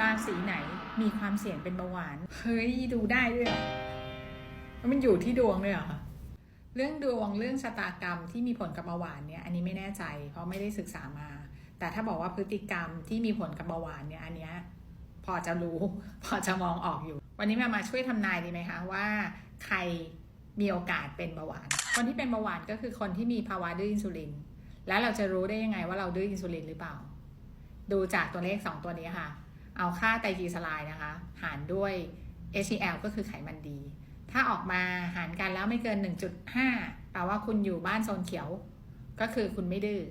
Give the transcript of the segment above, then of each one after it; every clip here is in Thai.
ราศีไหนมีความเสี่ยงเป็นเบาหวาน เฮ้ย ดูได้ด้วยเหรอแล้วมันอยู่ที่ดวงด้วยเหรอเรื่องดวงเรื่องชะตากรรมที่มีผลกับเบาหวานเนี่ย อันนี้ไม่แน่ใจ เพราะไม่ได้ศึกษามา แต่ถ้าบอกว่าพฤติกรรมที่มีผลกับเบาหวานเนี่ยอันเนี้ยพอจะรู้ พอจะมองออกอยู่ วันนี้มามาช่วยทำนายดีไหมคะว่า ใครมีโอกาสเป็นเบาหวาน คนที่เป็นเบาหวานก็คือคนที่มีภาวะดื้ออินซูลิน แล้วเราจะรู้ได้ยังไงว่าเราดื้ออินซูลินหรือเปล่า ดูจากตัวเลข 2 ตัวนี้ค่ะ เอาค่าไตรกลีเซอไรด์นะคะ หารด้วย HDL ก็คือไขมันดี ถ้าออกมาหารกันแล้วไม่เกิน 1.5 แปลว่าคุณอยู่บ้านโซนเขียว ก็คือคุณไม่ดื้อ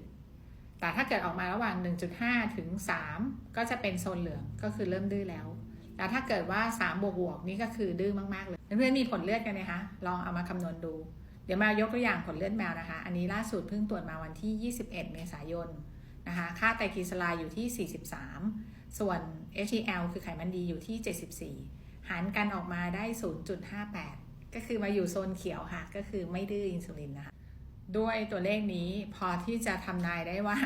แต่ถ้าเกิดออกมาระหว่าง 1.5 ถึง 3 ก็จะเป็นโซนเหลือง ก็คือเริ่มดื้อแล้ว แล้วถ้าเกิดว่า 3 บวกบวกนี่ก็คือดื้อมาก ๆ เลย เพื่อนๆมีผลเลือดกันไหมคะ ลองเอามาคำนวณดู เดี๋ยวมายกตัวอย่างผลเลือดแมวนะคะ อันนี้ล่าสุดเพิ่งตรวจมาวันที่ 21 เมษายนนะคะ ค่าไตรกลีเซอไรด์อยู่ที่ 43 ส่วน HDL คือไขมันดีอยู่ที่ 74 หารกันออกมาได้ 0.58 ก็คือมาอยู่โซนเขียวค่ะ ก็คือไม่ดื้ออินซูลินนะคะ ด้วยตัวเลขนี้พอที่จะทำนายได้ว่า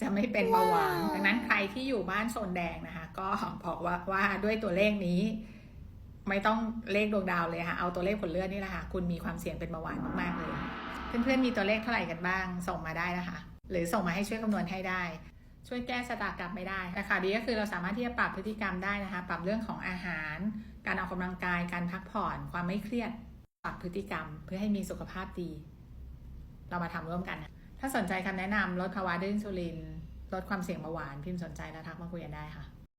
จะไม่เป็นเบาหวาน ดังนั้นใครที่อยู่บ้านโซนแดงนะคะ ก็บอกว่าว่าด้วยตัวเลขนี้ไม่ต้องเลขดวงดาวเลยค่ะ เอาตัวเลขผลเลือดนี่แหละค่ะ คุณมีความเสี่ยงเป็นเบาหวานมากๆเลย เพื่อนๆมีตัวเลขเท่าไหร่กันบ้าง ส่งมาได้นะคะ หรือส่งมาให้ช่วยคำนวณให้ได้ ช่วยแก้ชะตากรรมไม่ได้ แต่ข่าวดีก็คือเราสามารถที่จะปรับพฤติกรรมได้นะคะ ปรับเรื่องของอาหาร การออกกำลังกาย การพักผ่อน ความไม่เครียด ปรับพฤติกรรม เพื่อให้มีสุขภาพดี เรามาทำร่วมกันนะถ้าสนใจคำแนะนำลดภาวะดื้ออินซูลิน ลดความเสี่ยงเบาหวาน พิมพ์สนใจแล้วทักมาคุยกันได้ค่ะ